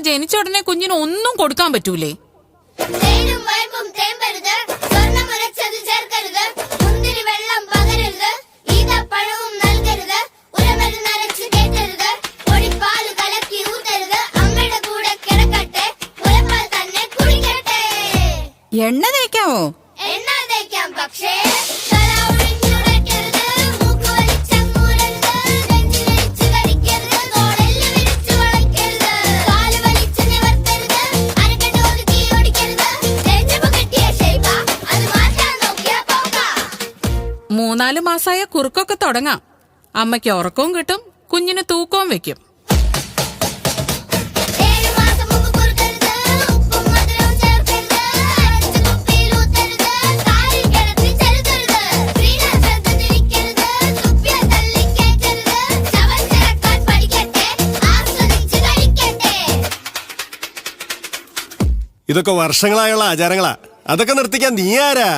ഇവിടെ ജനിച്ച ഉടനെ കുഞ്ഞിന് ഒന്നും കൊടുക്കാൻ പറ്റൂലേ? എണ്ണ തേക്കാവോ? എണ്ണ തേക്കാം പക്ഷേ നാലു മാസമായ കുറുക്കൊക്കെ തുടങ്ങാം. അമ്മയ്ക്ക് ഉറക്കവും കിട്ടും കുഞ്ഞിന് തൂക്കവും വെക്കും. ഇതൊക്കെ വർഷങ്ങളായുള്ള ആചാരങ്ങളാ. അതൊക്കെ നിർത്തിക്കാൻ നീ ആരാ?